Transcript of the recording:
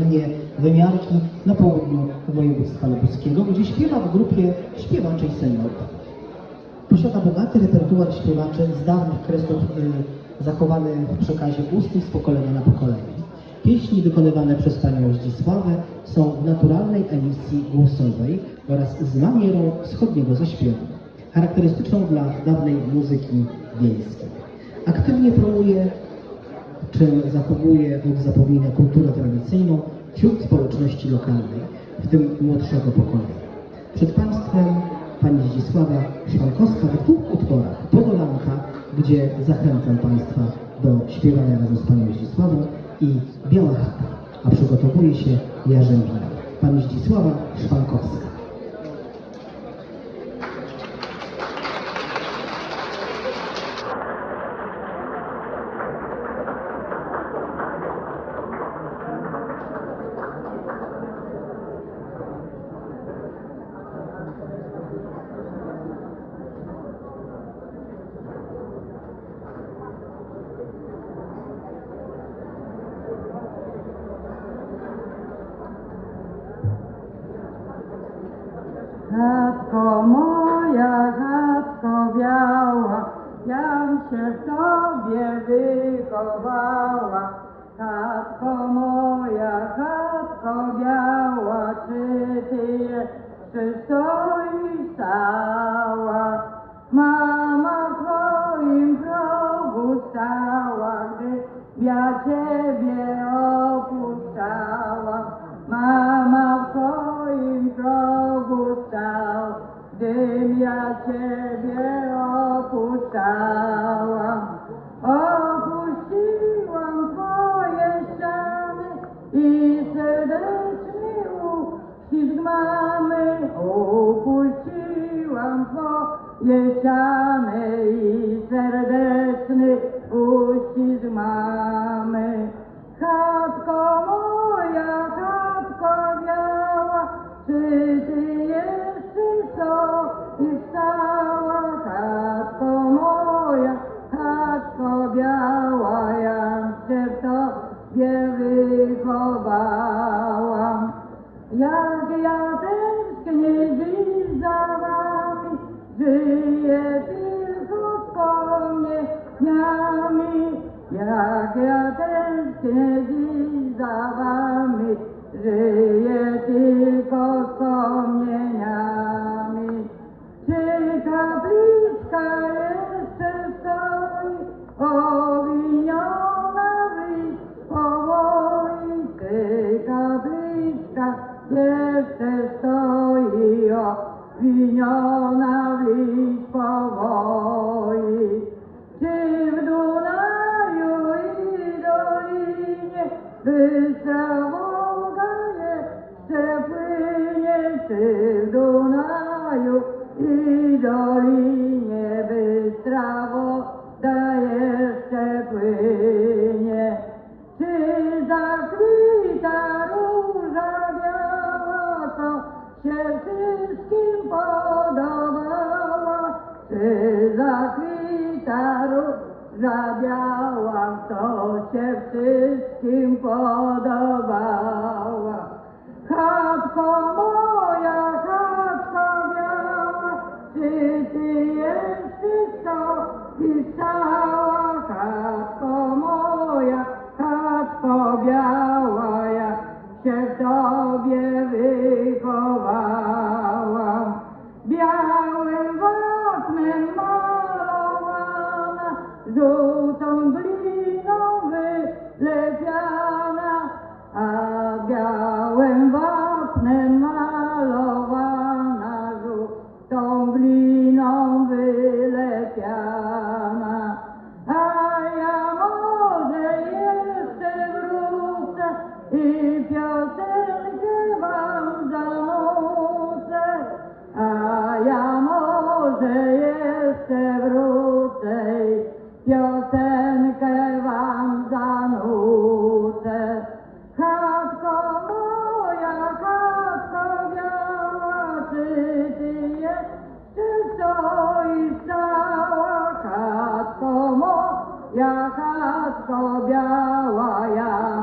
gminie Wymiarki na południu województwa lubuskiego, gdzie śpiewa w grupie śpiewaczej seniorów. Posiada bogaty repertuar śpiewaczy z dawnych kresów y, zachowany w przekazie ustnym z pokolenia na pokolenie. Pieśni wykonywane przez panią Zdzisławę są w naturalnej emisji głosowej oraz z manierą wschodniego zaśpiewu, charakterystyczną dla dawnej muzyki wiejskiej. Aktywnie promuje czym zachowuje od zapomnienia kulturę tradycyjną wśród społeczności lokalnej, w tym młodszego pokolenia. Przed Państwem Pani Zdzisława Szwankowska w dwóch utworach Podolanka, gdzie zachęcam Państwa do śpiewania razem z Panią Zdzisławą i Biała Chata, a przygotowuje się Jarzębina. Pani Zdzisława Szwankowska. Chatko moja, chatko biała, jam się w tobie wychowała. Chatko moja, chatko biała, czy ty jeszcze stoisz cała? Mama w twoim progu stała, gdy ja ściany i serdeczny uścisk mamy. Chatko moja, chatko biała, czy ty dziś za wami, żyję tylko wspomnieniami. Czy kapliczka jeszcze stoi, owiniona w powoli? Czy kapliczka jeszcze stoi, owiniona w powoli? Czy w Dunaju bystra woda jeszcze płynie? Czy w Dunaju i Dolinie bystra woda jeszcze płynie? Czy zakwita róża biała, co się wszystkim podobała? Czy zakwita róża biała, co się wszystkim podobała? Chatko moja, chatko biała, czy ty jeszcze stoisz cała? Chatko żółtą gliną wylepiana, a białym wapnem malowana, żółtą gliną wylepiana. A ja może jeszcze wrócę i piosenkę wam zanucę, a ja może jeszcze wrócę. biała, ja